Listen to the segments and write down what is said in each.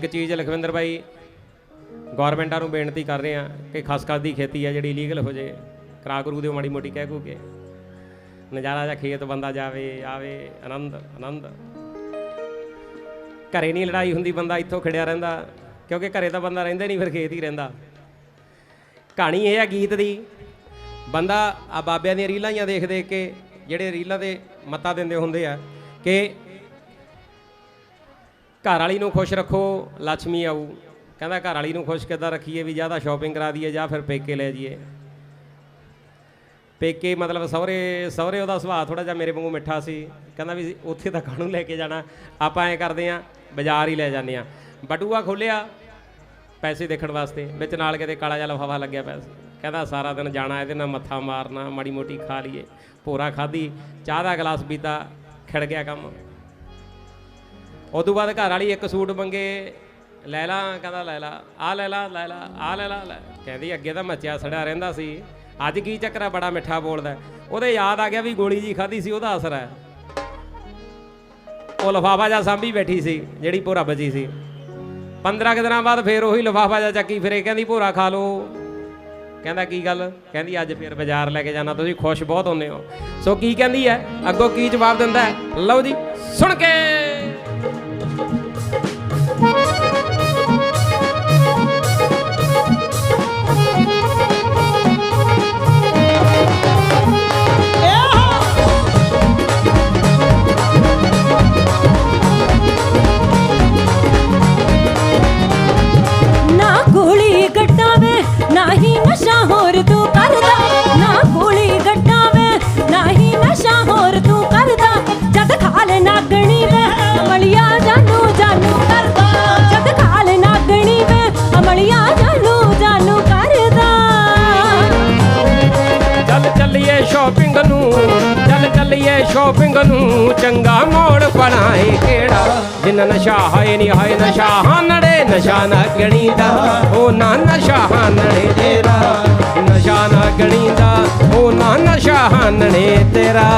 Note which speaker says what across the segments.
Speaker 1: ਇੱਕ ਚੀਜ਼ ਲਖਵਿੰਦਰ ਬਾਈ ਗਵਰਨਮੈਂਟਾਂ ਨੂੰ ਬੇਨਤੀ ਕਰ ਰਹੇ ਆ ਕਿ ਖਸਖਸ ਦੀ ਖੇਤੀ ਆ ਜਿਹੜੀ ਇਲੀਗਲ ਹੋ ਜੇ, ਕਰਾ ਕਰੂ ਦਿਓ, ਮਾੜੀ ਮੋਟੀ ਕਹਿ ਕੂ ਕੇ। ਨਜ਼ਾਰਾ ਜਾਂ ਖੇਤ ਬੰਦਾ ਜਾਵੇ, ਆਵੇ, ਆਨੰਦ ਆਨੰਦ। ਘਰੇ ਨਹੀਂ ਲੜਾਈ ਹੁੰਦੀ, ਬੰਦਾ ਇੱਥੋਂ ਖੜਿਆ ਰਹਿੰਦਾ, ਕਿਉਂਕਿ ਘਰੇ ਤਾਂ ਬੰਦਾ ਰਹਿੰਦਾ ਨਹੀਂ, ਫਿਰ ਖੇਤ ਹੀ ਰਹਿੰਦਾ। ਕਹਾਣੀ ਇਹ ਆ ਗੀਤ ਦੀ, ਬੰਦਾ ਆ ਬਾਬਿਆਂ ਦੀਆਂ ਰੀਲਾਂ ਜਾਂ ਦੇਖ ਦੇਖ ਕੇ, ਜਿਹੜੇ ਰੀਲਾਂ ਦੇ ਮੱਤਾ ਦਿੰਦੇ ਹੁੰਦੇ ਆ ਕਿ ਘਰ ਵਾਲੀ ਨੂੰ ਖੁਸ਼ ਰੱਖੋ ਲక్ష్ਮੀ ਆਊ। ਕਹਿੰਦਾ ਘਰ ਵਾਲੀ ਨੂੰ ਖੁਸ਼ ਕਿੱਦਾਂ ਰੱਖੀਏ ਵੀ ਜਾਂ ਤਾਂ ਸ਼ਾਪਿੰਗ ਕਰਾ ਦਈਏ ਜਾਂ ਫਿਰ ਪੇਕੇ ਲੈ ਜਾਈਏ। ਪੇਕੇ ਮਤਲਬ ਸਹੁਰੇ ਸਹੁਰੇ ਉਹਦਾ ਸੁਭਾਅ ਥੋੜਾ ਜਿਹਾ ਮੇਰੇ ਵਾਂਗੂ ਮਿੱਠਾ ਸੀ। ਕਹਿੰਦਾ ਵੀ ਉੱਥੇ ਤਾਂ ਕਾਹਨੂੰ ਲੈ ਕੇ ਜਾਣਾ? ਆਪਾਂ ਐ ਕਰਦੇ ਆ ਬਾਜ਼ਾਰ ਹੀ ਲੈ ਜਾਂਦੇ ਆ ਬਟੂਆ ਖੋਲਿਆ ਪੈਸੇ ਦੇਖਣ ਵਾਸਤੇ। ਵਿੱਚ ਨਾਲ ਕਿਤੇ ਕਾਲਾ ਜਿਹਾ ਲਫਾਫਾ ਲੱਗਿਆ ਪਿਆ ਕਹਿੰਦਾ ਸਾਰਾ ਦਿਨ ਜਾਣਾ, ਇਹਦੇ ਨਾਲ ਮੱਥਾ ਮਾਰਨਾ, ਮਾੜੀ ਮੋਟੀ ਖਾ ਲਈਏ। ਭੋਰਾ ਖਾਧੀ, ਚਾਹ ਦਾ ਗਲਾਸ ਪੀਤਾ, ਖਿੜ ਗਿਆ ਕੰਮ। ਉਦੋਂ ਬਾਅਦ ਘਰ ਵਾਲੀ ਇੱਕ ਸੂਟ ਮੰਗੇ, ਲੈ ਲਾ, ਕਹਿੰਦਾ ਲੈ ਲਾ, ਆ ਲੈ ਲਾ ਲੈ ਲਾ, ਆ ਲੈ ਲਾ, ਲੈ ਕਹਿੰਦੀ ਅੱਗੇ ਤਾਂ ਮੱਚਿਆ ਸੜਿਆ ਰਹਿੰਦਾ ਸੀ। ਅੱਜ ਕੀ ਚੱਕਰ ਆ, ਬੜਾ ਮਿੱਠਾ ਬੋਲਦਾ। ਉਹਦੇ ਯਾਦ ਆ ਗਿਆ ਵੀ ਗੋਲੀ ਜੀ ਖਾਧੀ ਸੀ, ਉਹਦਾ ਅਸਰ ਹੈ। ਉਹ ਲਫਾਫਾ ਜਾਂ ਸਾਂਭੀ ਬੈਠੀ ਸੀ, ਜਿਹੜੀ ਭੋਰਾ ਬਚੀ ਸੀ। 15 ਕੁ ਦਿਨਾਂ ਬਾਅਦ ਫੇਰ ਉਹੀ ਲਫਾਫਾ ਜਾਂ ਚੱਕੀ, ਫਿਰੇ ਕਹਿੰਦੀ, ਭੋਰਾ ਖਾ ਲਓ। ਕਹਿੰਦਾ, ਕੀ ਗੱਲ? ਕਹਿੰਦੀ, ਅੱਜ ਫੇਰ ਬਾਜ਼ਾਰ ਲੈ ਕੇ ਜਾਣਾ, ਤੁਸੀਂ ਖੁਸ਼ ਬਹੁਤ ਹੁੰਦੇ ਹੋ। ਸੋ ਕੀ ਕਹਿੰਦੀ ਹੈ? ਅੱਗੋਂ ਕੀ ਜਵਾਬ ਦਿੰਦਾ ਹੈ? ਲਓ ਜੀ, ਸੁਣ ਕੇ! ਸ਼ਾਪਿੰਗ ਨੂੰ, ਚੱਲ ਚੱਲੀਏ ਸ਼ੋਪਿੰਗ ਨੂੰ। ਚੰਗਾ ਮੋੜ ਬਣਾਏ ਕਿਹੜਾ? ਜਿੰਨ ਨਸ਼ਾ ਹਾਏ ਨਹੀਂ ਹਾਏ, ਨਸ਼ਾ ਹਾਨੜੇ ਨਸ਼ਾ ਨਾ ਗਣੀਦਾ ਉਹ ਨਾ ਨਸ਼ਾ ਹਾਨੜੇ ਤੇਰਾ। ਨਸ਼ਾ ਨਾ ਗਣੀਦਾ ਉਹ ਨਾ ਨਸ਼ਾ ਹਾਨੜੇ ਤੇਰਾ।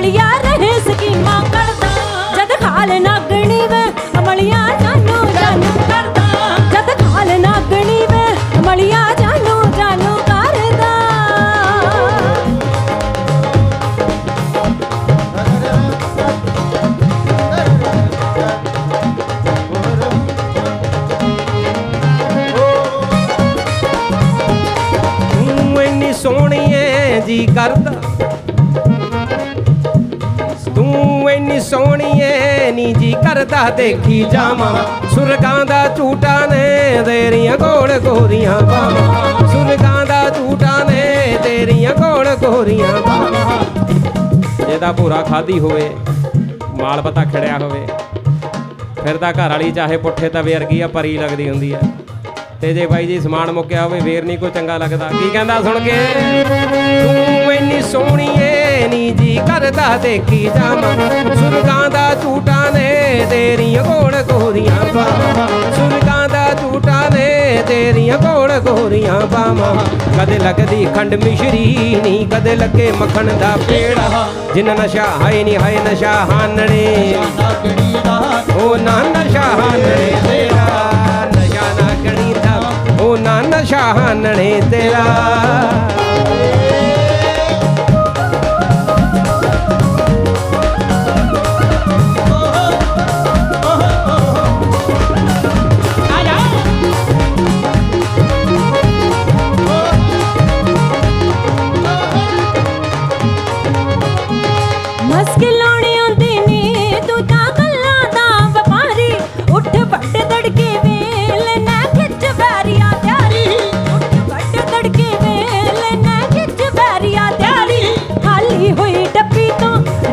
Speaker 2: ਅਮਲੀਆ ਰਹੇ ਸਕੀਮਾਂ ਕਰਦਾ। ਜਦ ਖਾਲ ਨਾਗਣੀ ਵੇ, ਅਮਲੀਆ ਜਾਨੂ ਜਾਨੂ ਕਰਦਾ। ਜਦ ਖਾਲ ਨਾਗਣੀ ਵੇ, ਅਮਲੀਆ ਜਾਨੂ ਜਾਨੂ ਕਰਦਾ।
Speaker 1: ਤੂੰ ਇੰਨੀ ਸੋਹਣੀ ਏ ਜੀ ਕਰਦਾ। ਤੂੰ ਇੰਨੀ ਸੋਹਣੀ ਏ ਨੀ ਜੀ ਕਰਦਾ ਦੇਖੀ ਜਾਵਾਂ। ਸੁਰਗਾਂ ਦਾ ਝੂਟਾ ਨੇ ਤੇਰੀਆਂ ਗੋਲ ਗੋਰੀਆਂ ਬਾਵਾਂ ਸੁਰਗਾਂ ਦਾ ਝੂਟਾ ਨੇ ਤੇਰੀਆਂ ਗੋਲ ਗੋਰੀਆਂ ਬਾਵਾਂ ਜਿਹਦਾ ਪੂਰਾ ਖਾਦੀ ਹੋਵੇ, ਮਾਲ ਪਤਾ ਖੜਿਆ ਹੋਵੇ, ਫਿਰ ਤਾਂ ਘਰ ਵਾਲੀ ਚਾਹੇ ਪੁੱਠੇ ਤਵੇ ਵਰਗੀ ਆ ਪਰੀ ਲੱਗਦੀ ਹੁੰਦੀ ਆ। ਤੇ ਜੇ ਬਾਈ ਜੀ ਸਮਾਨ ਮੁੱਕਿਆ ਹੋਵੇ, ਫੇਰ ਨਹੀਂ ਕੋਈ ਚੰਗਾ ਲੱਗਦਾ। ਕੀ ਕਹਿੰਦਾ ਸੁਣ ਕੇ? ਤੂੰ ਇੰਨੀ ਸੋਹਣੀ ਏ ਨੀ ਜੀ ਕਰਦਾ ਦੇਖੀ ਜਾਵਾਂ। ਸੁਰਗਾਂ ਦਾ ਝੂਟਾ ਨੇ ਤੇਰੀਆਂ ਗੋਲ ਗੋਰੀਆਂ ਬਾਵਾਂ ਸੁਰਗਾਂ ਦਾ ਝੂਟਾ ਨੇ ਤੇਰੀਆਂ ਗੋਲ ਗੋਰੀਆਂ ਬਾਵਾਂ ਕਦੇ ਲੱਗਦੀ ਖੰਡ ਮਿਸ਼ਰੀ ਨਹੀਂ ਕਦੇ ਲੱਗੇ ਮੱਖਣ ਦਾ ਪੇੜਾ। ਜਿੰਨ ਨਸ਼ਾ ਹਾਏ ਨਹੀਂ ਹਾਏ ਨਸ਼ਾ ਹਾਨਣੇ। ਉਹ ਨਾ ਨਸ਼ਾ ਹਾਨਣੇ ਤੇਰਾ। ਨਸ਼ਾ ਨਾ ਗਣੀ ਦਾ ਉਹ ਨਾ ਨਸ਼ਾ ਹਾਨਣੇ ਤੇਰਾ।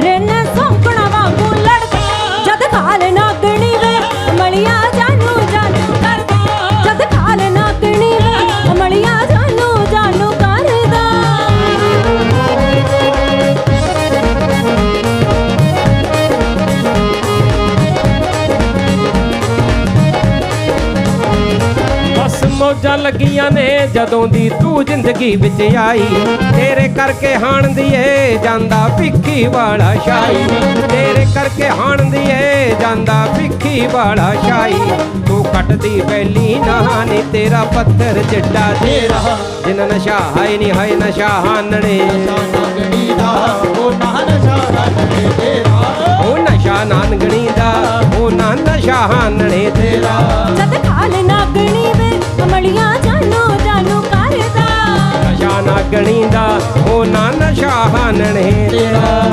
Speaker 2: Then I
Speaker 1: ਮੌਜਾਂ ਲੱਗੀਆਂ ਨੇ ਜਦੋਂ ਦੀ ਤੂੰ ਜ਼ਿੰਦਗੀ ਵਿੱਚ ਆਈ। ਤੇਰੇ ਕਰਕੇ ਹਾਣ ਦੀਏ ਜਾਂਦਾ ਭਿੱਖੀ ਵਾਲਾ ਸ਼ਾਈ ਤੇਰੇ ਕਰਕੇ ਹਾਣ ਦੀਏ ਜਾਂਦਾ ਭਿੱਖੀ ਵਾਲਾ ਸ਼ਾਈ ਤੂੰ ਕੱਟਦੀ ਬੈਲੀ ਨਾ ਨੀ ਤੇਰਾ ਪੱਥਰ ਚੱਡਾ ਤੇਰਾ ਜਿਨ ਨਸ਼ਾ ਹਾਈ ਨਹੀਂ ਹਾਈ ਨਸ਼ਾ ਹਾਨਣੇ
Speaker 3: ਨਾਗਣੀ ਦਾ ਉਹ ਨਾਨ ਸ਼ਾਦਾ ਕਰੇ ਤੇਰਾ।
Speaker 1: ਨਸ਼ਾ ਹਾਨਣੇ